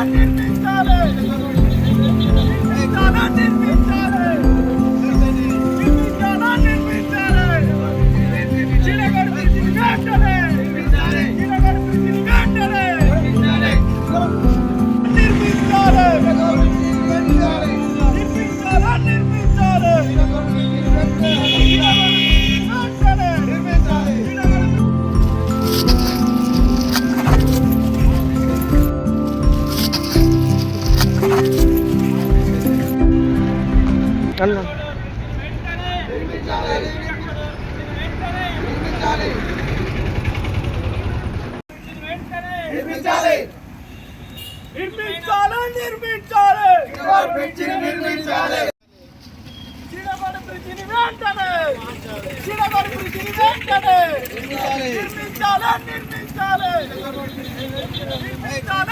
Stop! నిర్మించాలి. నిర్మించాలి నిర్మించాలి. బ్రిడ్జిని వెంటనే. చిరగడు బ్రిడ్జిని వెంటనే. నిర్మించాలి. నిర్మించాలి నిర్మించాలి. నిర్మించాలి నిర్మించాలి నిర్మించాలి చిరగడు బ్రిడ్జిని వెంటనే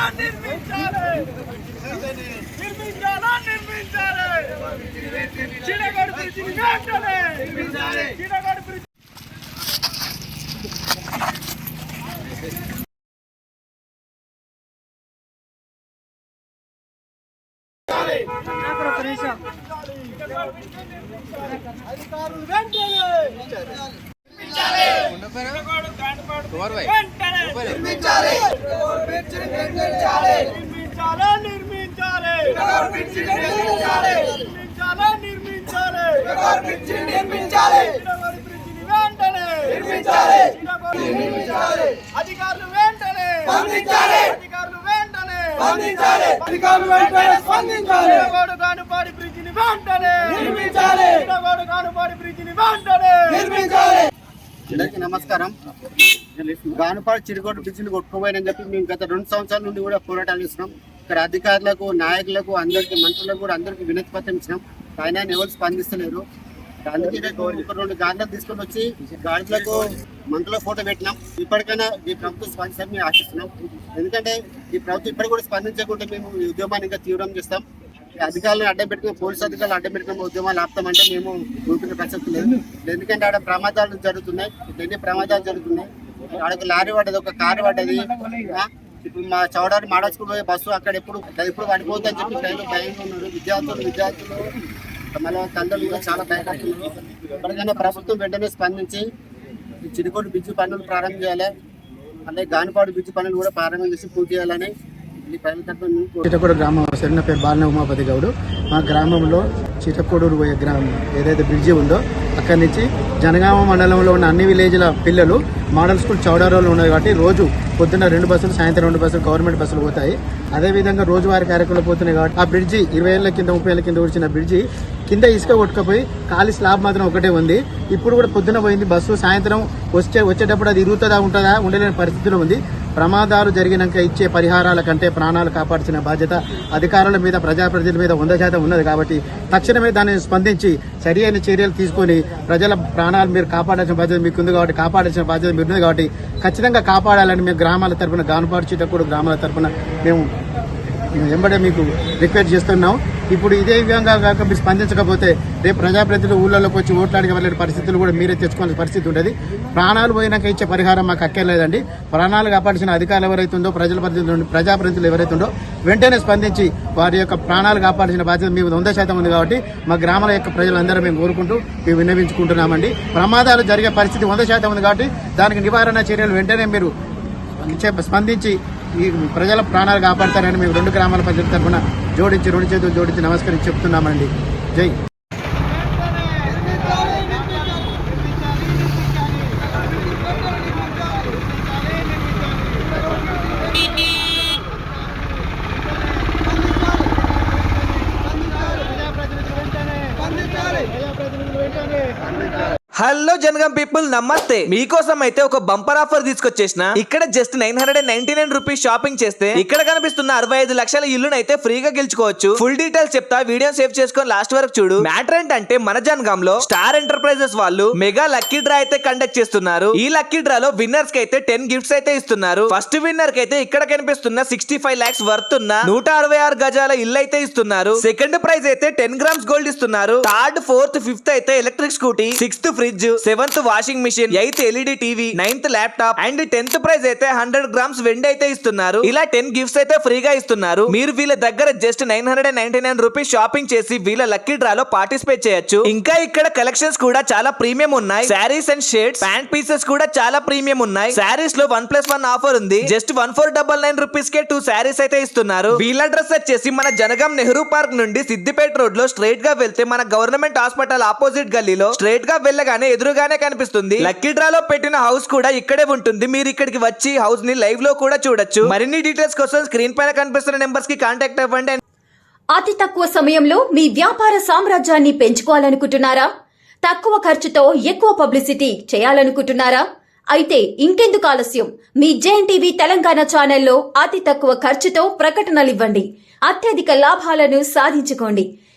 చిరగడు బ్రిడ్జి అధికారులు వెంటనే వెంటనే నిర్మించాలి నిర్మించాలి నిర్మించాలి నిర్మించాలి నిర్మించాలి నిర్మించాలి నిర్మించాలి నిర్మించాలి చిరగడు బ్రిడ్జిని వెంటనే నిర్మించాలి. చిరగడు నిర్మించాలి. అధికారులు వెంటనే స్పందించాలి. అధికారులు వెంటనే స్పందించాలి అధికారులు వెంటనే స్పందించాలి చిరగడు కానుపాడి బ్రిడ్జిని వెంటనే నిర్మించాలి. చిరగడు కానుపాడి బ్రిడ్జిని వెంటనే నిర్మించాలి అందరికీ నమస్కారం. గానుపాడు చిరుకోట బ్రిడ్జిని కొట్టుకోపోయినని చెప్పి మేము గత రెండు సంవత్సరాల నుండి కూడా పోరాటాలు ఇస్తున్నాం ఇక్కడ అధికారులకు నాయకులకు అందరికీ మంత్రులకు కూడా అందరికీ వినతి పత్రం ఇచ్చినాం. ఆయన ఎవరు స్పందిస్తలేరు. అందుకే ఒక రెండు గాడిలకు తీసుకొని వచ్చి గాడిలకు మంత్రుల ఫోటో పెట్టినాం. ఇప్పటికైనా ఈ ప్రభుత్వం స్పందిస్తారని మేము ఆశిస్తున్నాం. ఎందుకంటే ఈ ప్రభుత్వం ఇప్పటికి కూడా స్పందించకుండా మేము ఈ ఉద్యమాన్ని ఇంకా తీవ్రం చేస్తాం. అధికారులను అడ్డం పెట్టుకుని పోలీసు అధికారులు అడ్డం పెట్టుకుని ఉద్యమాలు ఆపుతామంటే మేము ఊరుకునే ప్రసక్తి లేదు. ఎందుకంటే ఆడ ప్రమాదాలు జరుగుతున్నాయి ఎన్ని ప్రమాదాలు జరుగుతున్నాయి? ఆడకు లారీ పడ్డది ఒక కారు పడ్డది. ఇప్పుడు మా చౌడారి మాడా స్కూల్ పోయే బస్సు అక్కడ ఎప్పుడు ఎప్పుడు పడిపోతుందని చెప్పి ట్రైన్లో భయంగా ఉన్నారు. విద్యార్థులు విద్యార్థులు. మళ్ళీ తండ్రులు కూడా చాలా భయపడుతున్నారు. ఎప్పటికైనా ప్రభుత్వం వెంటనే స్పందించి ఈ చిరుకోటి బ్రిడ్జి పనులు ప్రారంభం చేయాలి. అలాగే గానిపాడు బ్రిడ్జి పనులు కూడా ప్రారంభం చేసి పూర్తి చేయాలని చిటకూడ గ్రామం సరైన పేరు బాలన ఉమాపతి గౌడు. మా గ్రామంలో చిటకోడూరు పోయే గ్రామం ఏదైతే బ్రిడ్జి ఉందో అక్కడి నుంచి జనగామ మండలంలో ఉన్న అన్ని విలేజ్ల పిల్లలు మోడల్ స్కూల్ చౌడారోలు ఉన్నాయి కాబట్టి రోజు పొద్దున్న రెండు బస్సులు సాయంత్రం రెండు బస్సులు గవర్నమెంట్ బస్సులు పోతాయి. అదేవిధంగా రోజువారీ కార్యక్రమాలు పోతున్నాయి కాబట్టి ఆ బ్రిడ్జి ఇరవై ఏళ్ళ కింద ముప్పై ఏళ్ళ కింద వచ్చిన బ్రిడ్జి కింద ఇసుక కొట్టుకపోయి ఖాళీ స్లాబ్ మాత్రం ఒకటే ఉంది. ఇప్పుడు కూడా పొద్దున పోయింది బస్సు సాయంత్రం వచ్చే వచ్చేటప్పుడు అది ఇరుగుతుందా ఉంటుందా ఉండలేని పరిస్థితిలో ఉంది. ప్రమాదాలు జరిగినాక ఇచ్చే పరిహారాల కంటే ప్రాణాలు కాపాడాల్సిన బాధ్యత అధికారుల మీద ప్రజాప్రతినిధుల మీద వంద శాతం ఉన్నది కాబట్టి తక్షణమే దాన్ని స్పందించి సరి అయిన చర్యలు తీసుకొని ప్రజల ప్రాణాలు మీరు కాపాడాల్సిన బాధ్యత మీకు ఉంది కాబట్టి కాపాడాల్సిన బాధ్యత మీరు ఉంది కాబట్టి ఖచ్చితంగా కాపాడాలని మేము గ్రామాల తరపున గానుపాడు గ్రామాల తరఫున మేము వెంబడే మీకు రిక్వెస్ట్ చేస్తున్నాం. ఇప్పుడు ఇదే విధంగా కాక మీరు స్పందించకపోతే రేపు ప్రజాప్రతినిధులు ఊళ్ళలోకి వచ్చి ఓట్లాడికి వెళ్ళే పరిస్థితులు కూడా మీరే తెచ్చుకోవాల్సిన పరిస్థితి ఉంటుంది ప్రాణాలు పోయినాక ఇచ్చే పరిహారం మాకు అక్కర్లేదండి. ప్రాణాలు కాపాడాల్సిన అధికారులు ఎవరైతే ఉందో ప్రజల ప్రతినిధులు ప్రజాప్రతినిధులు ఎవరైతే ఉందో వెంటనే స్పందించి వారి యొక్క ప్రాణాలు కాపాడాల్సిన బాధ్యత మీ వంద శాతం ఉంది కాబట్టి మా గ్రామాల యొక్క ప్రజలందరూ మేము కోరుకుంటూ మేము విన్నవించుకుంటున్నామండి. ప్రమాదాలు జరిగే పరిస్థితి వంద శాతం ఉంది కాబట్టి దానికి నివారణ చర్యలు వెంటనే మీరు స్పందించి ఈ ప్రజల ప్రాణాలు కాపాడతారని మేము రెండు గ్రామాల ప్రజల తరఫున జోడించి రెండు చేతులు జోడించి నమస్కరించి చెప్తున్నామండి. జై. హలో జనగం పీపుల్ నమస్తే. మీకోసం అయితే ఒక బంపర్ ఆఫర్ తీసుకొచ్చేసిన. ఇక్కడ just nine hundred and ninety nine rupees shopping చేస్తే ఇక్కడ కనిపిస్తున్న అరవై ఐదు లక్షల ఇల్లును అయితే ఫ్రీగా గెలుచుకోవచ్చు. ఫుల్ డీటెయిల్స్ చెప్తా వీడియో సేవ్ చేసుకొని లాస్ట్ వరకు చూడు. మ్యాటర్ ఏంటంటే మన జనగాం లో స్టార్ ఎంటర్ప్రైజెస్ వాళ్ళు మెగా లక్కీ డ్రా అయితే కండక్ట్ చేస్తున్నారు. ఈ లక్కీ డ్రాలో విన్నర్స్కి అయితే టెన్ గిఫ్ట్స్ అయితే ఇస్తున్నారు. ఫస్ట్ విన్నర్కి అయితే ఇక్కడ కనిపిస్తున్న సిక్స్టీ ఫైవ్ లాక్స్ వర్త్ ఉన్న నూట అరవై ఆరు గజాల ఇల్లు అయితే ఇస్తున్నారు. సెకండ్ ప్రైజ్ అయితే టెన్ గ్రామ్స్ గోల్డ్ ఇస్తున్నారు. థర్డ్ ఫోర్త్ ఫిఫ్త్ అయితే electric scooty sixth free fridge seventh washing machine eighth LED TV ninth laptop and tenth prize అయితే హండ్రెడ్ గ్రామ్స్ వెండి అయితే ఇస్తున్నారు. ఇలా టెన్ గిఫ్ట్స్ అయితే ఫ్రీగా ఇస్తున్నారు. మీరు వీళ్ళ దగ్గర just nine hundred ninety nine rupees shopping చేసి వీళ్ళ లక్కీ డ్రాలో పార్టిసిపేట్ చేయొచ్చు. ఇంకా ఇక్కడ కలెక్షన్స్ కూడా చాలా ప్రీమియం ఉన్నాయి. Sarees and shades pant pieces కూడా చాలా ప్రీమియం ఉన్నాయి. శారీస్లో వన్ ప్లస్ వన్ ఆఫర్ ఉంది. Just one four double nine rupees కే టూ శారీస్ అయితే ఇస్తున్నారు. వీళ్ళ అడ్రస్ వచ్చేసి మన జనగాం నెహ్రూ పార్క్ నుండి సిద్దిపేట రోడ్లో స్ట్రైట్గా వెళ్తే మన గవర్నమెంట్ హాస్పిటల్ ఆపోజిట్ గల్లీలో స్ట్రైట్గా వెళ్ళగానే ఎదురుగానే కనిపిస్తుంది. లక్కీ డ్రాలో పెట్టిన హౌస్ కూడా ఇక్కడే ఉంటుంది. మీరు ఇక్కడికి వచ్చి హౌస్ని లైవ్లో కూడా చూడొచ్చు. మరిన్ని డీటెయిల్స్ కోసం స్క్రీన్ పైన కనిపిస్తున్న నెంబర్స్కి కాంటాక్ట్ అవ్వండి అతి తక్కువ సమయంలో మీ వ్యాపార సామ్రాజ్యాన్ని పెంచుకోవాలనుకుంటున్నారా? తక్కువ ఖర్చుతో ఎక్కువ పబ్లిసిటీ చేయాలనుకుంటున్నారా? అయితే ఇంకెందుకు ఆలస్యం. మీ జేఎన్ టీవీ తెలంగాణ ఛానల్లో అతి తక్కువ ఖర్చుతో ప్రకటనలివ్వండి అత్యధిక లాభాలను సాధించుకోండి.